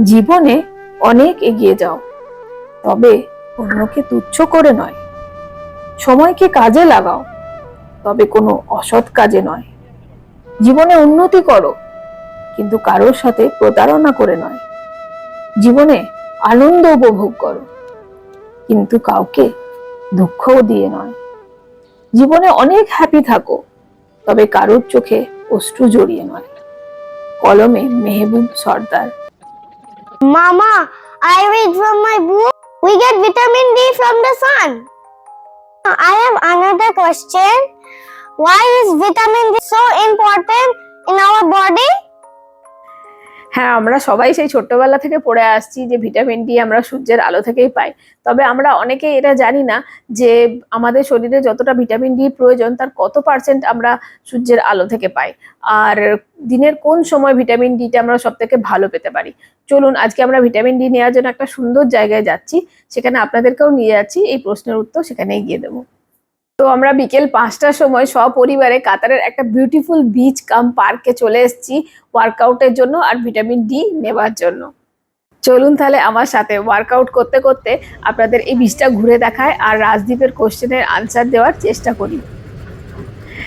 জীবনে অনেক এগিয়ে যাও। তবে অন্যকে তুচ্ছ করে নয়। সময়কে কাজে লাগাও। তবে কোনো অসৎ কাজে নয়। জীবনে উন্নতি করো, কিন্তু কারোর সাথে প্রতারণা করে নয়। জীবনে আনন্দ উপভোগ করো, কিন্তু কাউকে দুঃখও দিয়ে নয়। জীবনে অনেক হ্যাপি থাকো, তবে কারোর চোখে অশ্রু জড়িয়ে নয়। কলমে মেহবুব সর্দার। Mama, I read from my book. We get vitamin D from the sun. I have another question. Why is vitamin D so important in our body? হ্যাঁ আমরা সবাই সেই ছোট্টবেলা থেকে পড়ে আসছি যে ভিটামিন ডি আমরা সূর্যের আলো থেকেই পাই। তবে আমরা অনেকে এটা জানি না যে আমাদের শরীরে যতটা ভিটামিন ডি প্রয়োজন, তার কত পার্সেন্ট আমরা সূর্যের আলো থেকে পাই। আর দিনের কোন সময় ভিটামিন ডিটা আমরা সব থেকে ভালো পেতে পারি? চলুন, আজকে আমরা ভিটামিন ডি নেওয়ার জন্য একটা সুন্দর জায়গায় যাচ্ছি। সেখানে আপনাদেরকেও নিয়ে যাচ্ছি। এই প্রশ্নের উত্তর সেখানেই গিয়ে দেবো। তো আমরা বিকেল পাঁচটার সময় সপরিবারে কাতারের একটা বিউটিফুল বিচ কাম পার্কে চলে এসেছি ওয়ার্কআউটের জন্য আর ভিটামিন ডি নেবার জন্য। চলুন তাহলে আমার সাথে ওয়ার্কআউট করতে করতে আপনাদের এই বিচটা ঘুরে দেখায় আর রাজদীপের কোশ্চেনের আনসার দেওয়ার চেষ্টা করি।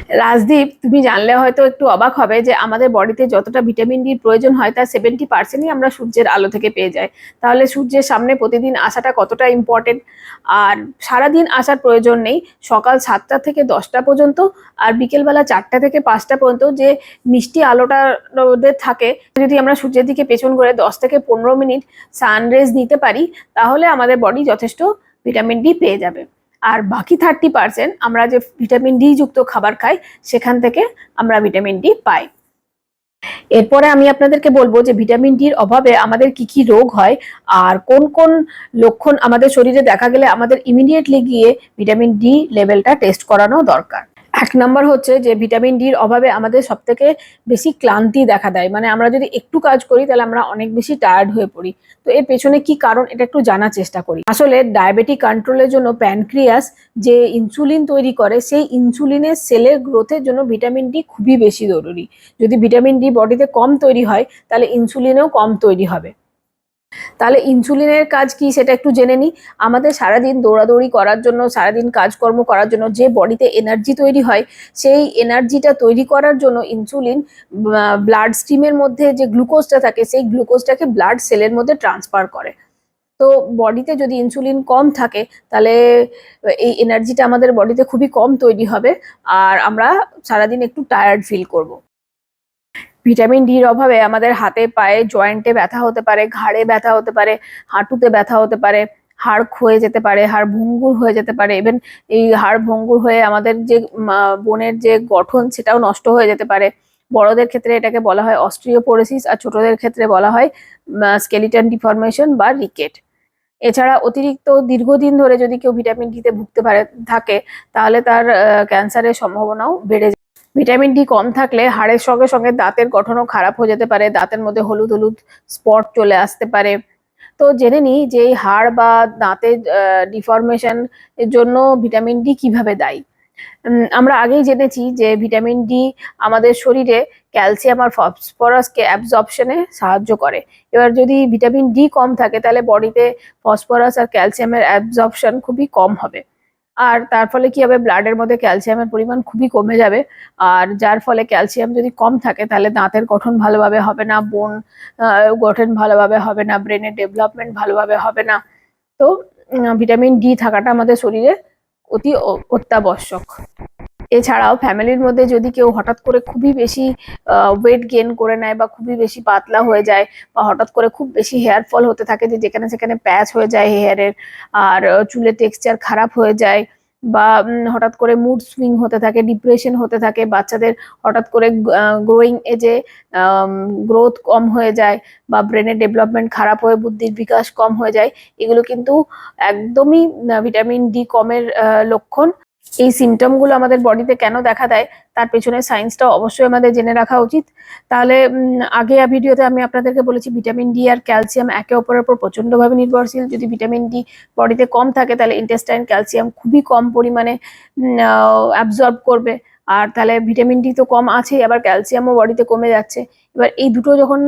রাজদীপ, তুমি জানলে হয়তো একটু অবাক হবে যে আমাদের বডিতে যতটা ভিটামিন ডির প্রয়োজন হয়, তার সেভেন্টি পার্সেন্টই আমরা সূর্যের আলো থেকে পেয়ে যাই। তাহলে সূর্যের সামনে প্রতিদিন আসাটা কতটা ইম্পর্টেন্ট আর সারাদিন আসার প্রয়োজন নেই, সকাল সাতটা থেকে দশটা পর্যন্ত আর বিকেলবেলা চারটা থেকে পাঁচটা পর্যন্ত যে মিষ্টি আলোটা থাকে, যদি আমরা সূর্যের দিকে পেছন করে দশ থেকে পনেরো মিনিট সানরেজ নিতে পারি, তাহলে আমাদের বডি যথেষ্ট ভিটামিন ডি পেয়ে যাবে। আর বাকি থার্টি পার্সেন্ট আমরা যে ভিটামিন ডি যুক্ত খাবার খাই, সেখান থেকে আমরা ভিটামিন ডি পাই। এরপরে আমি আপনাদেরকে বলব যে ভিটামিন ডির অভাবে আমাদের কি কি রোগ হয়, আর কোন কোন লক্ষণ আমাদের শরীরে দেখা গেলে আমাদের ইমিডিয়েটলি গিয়ে ভিটামিন ডি লেভেলটা টেস্ট করানো দরকার। এক নম্বর হচ্ছে যে ভিটামিন ডির অভাবে আমাদের সব থেকে বেশি ক্লান্তি দেখা দেয়। মানে আমরা যদি একটু কাজ করি, তাহলে আমরা অনেক বেশি টায়ার্ড হয়ে পড়ি। তো এর পেছনে কি কারণ, এটা একটু জানার চেষ্টা করি। আসলে ডায়াবেটিক কন্ট্রোলের জন্য প্যানক্রিয়াস যে ইনসুলিন তৈরি করে, সেই ইনসুলিনের সেলের গ্রোথের জন্য ভিটামিন ডি খুবই বেশি জরুরি। যদি ভিটামিন ডি বডিতে কম তৈরি হয়, তাহলে ইনসুলিনও কম তৈরি হবে। তাহলে ইনসুলিনের কাজ কি সেটা একটু জেনে নিই আমাদের সারাদিন দৌড়াদৌড়ি করার জন্য, সারাদিন কাজকর্ম করার জন্য যে বডিতে এনার্জি তৈরি হয়, সেই এনার্জিটা তৈরি করার জন্য ইনসুলিন ব্লাড স্ট্রিমের মধ্যে যে গ্লুকোজটা থাকে, সেই গ্লুকোজটাকে ব্লাড সেলের মধ্যে ট্রান্সফার করে। তো বডিতে যদি ইনসুলিন কম থাকে, তাহলে এই এনার্জিটা আমাদের বডিতে খুবই কম তৈরি হবে। আর আমরা সারাদিন একটু টায়ার্ড ফিল করব। ভিটামিন ডির অভাবে আমাদের হাতে পায়ে জয়েন্টে ব্যথা হতে পারে, ঘাড়ে ব্যথা হতে পারে, হাঁটুতে ব্যথা হতে পারে, হাড় ক্ষয়ে যেতে পারে, হাড় ভঙ্গুর হয়ে যেতে পারে ইভেন এই হাড় ভঙ্গুর হয়ে আমাদের যে বোনের যে গঠন সেটাও নষ্ট হয়ে যেতে পারে। বড়দের ক্ষেত্রে এটাকে বলা হয় অস্ট্রিওপোরোসিস আর ছোটদের ক্ষেত্রে বলা হয় স্কেলিটন ডিফরমেশন বা রিকেট এছাড়া অতিরিক্ত দীর্ঘদিন ধরে যদি কেউ ভিটামিন ডিতে ভুগতে পারে, থাকে, তাহলে তার ক্যান্সারের সম্ভাবনাও বেড়ে ভিটামিন ডি কম থাকলে হাড়ের সঙ্গে সঙ্গে দাঁতের গঠনও খারাপ হয়ে যেতে পারে, দাঁতের মধ্যে হলুদ হলুদ স্পট চলে আসতে পারে। তো জেনে নিই যে এই হাড় বা দাঁতের ডিফরমেশন এর জন্য ভিটামিন ডি কীভাবে দায়ী? আমরা আগেই জেনেছি যে ভিটামিন ডি আমাদের শরীরে ক্যালসিয়াম আর ফসফরাসকে অ্যাবজর্পশনে সাহায্য করে। এবার যদি ভিটামিন ডি কম থাকে তাহলে বডিতে ফসফরাস আর ক্যালসিয়ামের অ্যাবজর্পশন খুবই কম হবে। আর তার ফলে কি হবে? ব্লাডের মধ্যে ক্যালসিয়ামের পরিমাণ খুবই কমে যাবে। আর যার ফলে ক্যালসিয়াম যদি কম থাকে, তাহলে দাঁতের গঠন ভালোভাবে হবে না বোন গঠন ভালোভাবে হবে না ব্রেনের ডেভেলপমেন্ট ভালোভাবে হবে না। তো ভিটামিন ডি থাকাটা আমাদের শরীরে অতি অত্যাবশ্যক। এছাড়াও ফ্যামিলির মধ্যে যদি কেউ হঠাৎ করে খুবই বেশি ওয়েট গেন করে নেয় বা খুবই বেশি পাতলা হয়ে যায় বা হঠাৎ করে খুব বেশি হেয়ার ফল হতে থাকে যে যেখানে সেখানে প্যাচ হয়ে যায় হেয়ারের আর চুলের টেক্সচার খারাপ হয়ে যায় বা হঠাৎ করে মুড সুইং হতে থাকে ডিপ্রেশন হতে থাকে, বাচ্চাদের হঠাৎ করে গ্রোয়িং এজে গ্রোথ কম হয়ে যায় বা ব্রেনের ডেভেলপমেন্ট খারাপ হয়ে, বুদ্ধির বিকাশ কম হয়ে যায়, এগুলো কিন্তু একদমই ভিটামিন ডি কমের লক্ষণ। এই সিমটমগুলো আমাদের বডিতে কেন দেখা দেয়, তার পেছনে সায়েন্সটা অবশ্যই আমাদের জেনে রাখা উচিত। তাহলে আগে ভিডিওতে আমি আপনাদেরকে বলেছি ভিটামিন ডি আর ক্যালসিয়াম একে অপরের উপর প্রচণ্ডভাবে নির্ভরশীল। যদি ভিটামিন ডি বডিতে কম থাকে, তাহলে ইন্টেস্টাইন ক্যালসিয়াম খুবই কম পরিমাণে অ্যাবজর্ব করবে। আর তাহলে ভিটামিন ডি তো কম আছেই, আবার ক্যালসিয়ামও বডিতে কমে যাচ্ছে। এবার এই দুটো যখন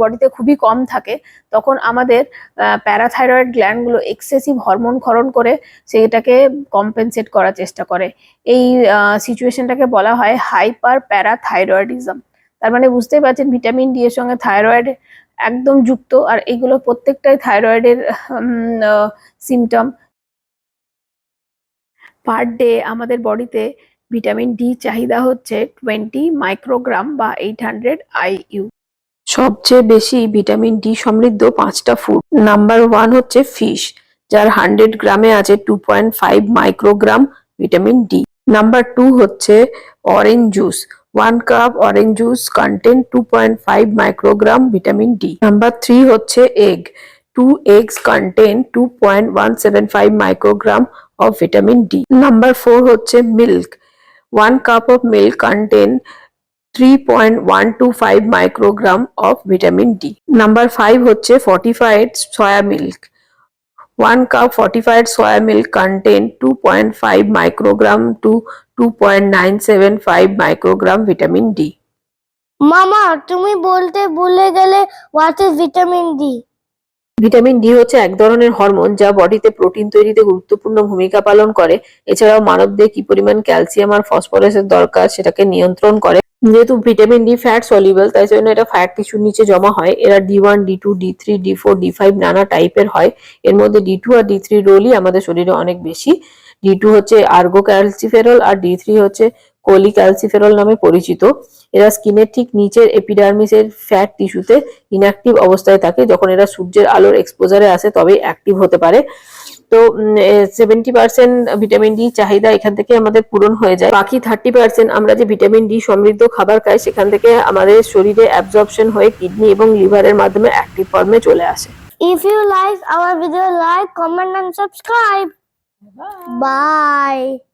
বডিতে খুবই কম থাকে, তখন আমাদের প্যারাথাইরয়েড গ্ল্যান্ডগুলো এক্সেসিভ হরমোন ক্ষরণ করে সেটাকে কম্পেনসেট করার চেষ্টা করে। এই সিচুয়েশনটাকে বলা হয় হাইপার প্যারাথাইরয়েডিজম তার মানে বুঝতেই পারছেন, ভিটামিন ডি এর সঙ্গে থাইরয়েড একদম যুক্ত, আর এগুলো প্রত্যেকটাই থাইরয়েডের সিমটম পার ডে আমাদের বডিতে ভিটামিন ডি চাহিদা হচ্ছে টোয়েন্টি মাইক্রোগ্রাম বা এইট হান্ড্রেড আইইউ। সবচেয়ে বেশি ভিটামিন ডি সমৃদ্ধ পাঁচটা ফুড নাম্বার ওয়ান হচ্ছে ফিশ, যার হান্ড্রেড গ্রামে আছে two point five microgram vitamin D. Number two হচ্ছে orange juice, one cup orange juice content two point five microgram vitamin D. Number three হচ্ছে egg, two eggs content two point one seven five microgram of vitamin D. Number four হচ্ছে milk 1 cup of milk contain 3.125 microgram of vitamin D. Number 5 হচ্ছে fortified soya milk. 1 cup fortified soya milk contain 2.5 microgram to 2.975 microgram vitamin D. মামা তুমি বলতে ভুলে গেলে what is vitamin D vitamin D হচ্ছে এক ধরনের হরমোন যা বডিতে প্রোটিন তৈরিতে গুরুত্বপূর্ণ ভূমিকা পালন করে। এছাড়াও মানবদেহে কি পরিমাণ ক্যালসিয়াম আর ফসফরাসের দরকার সেটাকে নিয়ন্ত্রণ করে। যেহেতু ভিটামিন ডি ফ্যাট সলিউবল তাই জন্য এটা ফ্যাট টিস্যুর নিচে জমা হয়। এরা D one, D two, D three, D four, D five নানা টাইপের হয়। এর মধ্যে ডি টু আর ডি থ্রি রোলই আমাদের শরীরে অনেক বেশি। ডি টু হচ্ছে আর্গো ক্যালসিফেরল আর ডি থ্রি হচ্ছে কোলি ক্যালসিফেরল নামে পরিচিত। এরা স্কিনের ঠিক নিচের এপিডার্মিসের ফ্যাট টিস্যুতে ইনঅ্যাক্টিভ অবস্থায় থাকে। যখন এরা সূর্যের আলোর এক্সপোজারে আসে তবেই অ্যাক্টিভ হতে পারে। তো সেভেন্টি পার্সেন্ট ভিটামিন ডি চাহিদা এখান থেকে আমাদের পূরণ হয়ে যায়। বাকি থার্টি পার্সেন্ট আমরা যে ভিটামিন ডি সমৃদ্ধ খাবার খাই সেখান থেকে আমাদের শরীরে অ্যাবজর্পশন হয়ে কিডনি এবং লিভারের মাধ্যমে অ্যাক্টিভ ফর্মে চলে আসে। If you like our video, like, comment, and subscribe. Bye.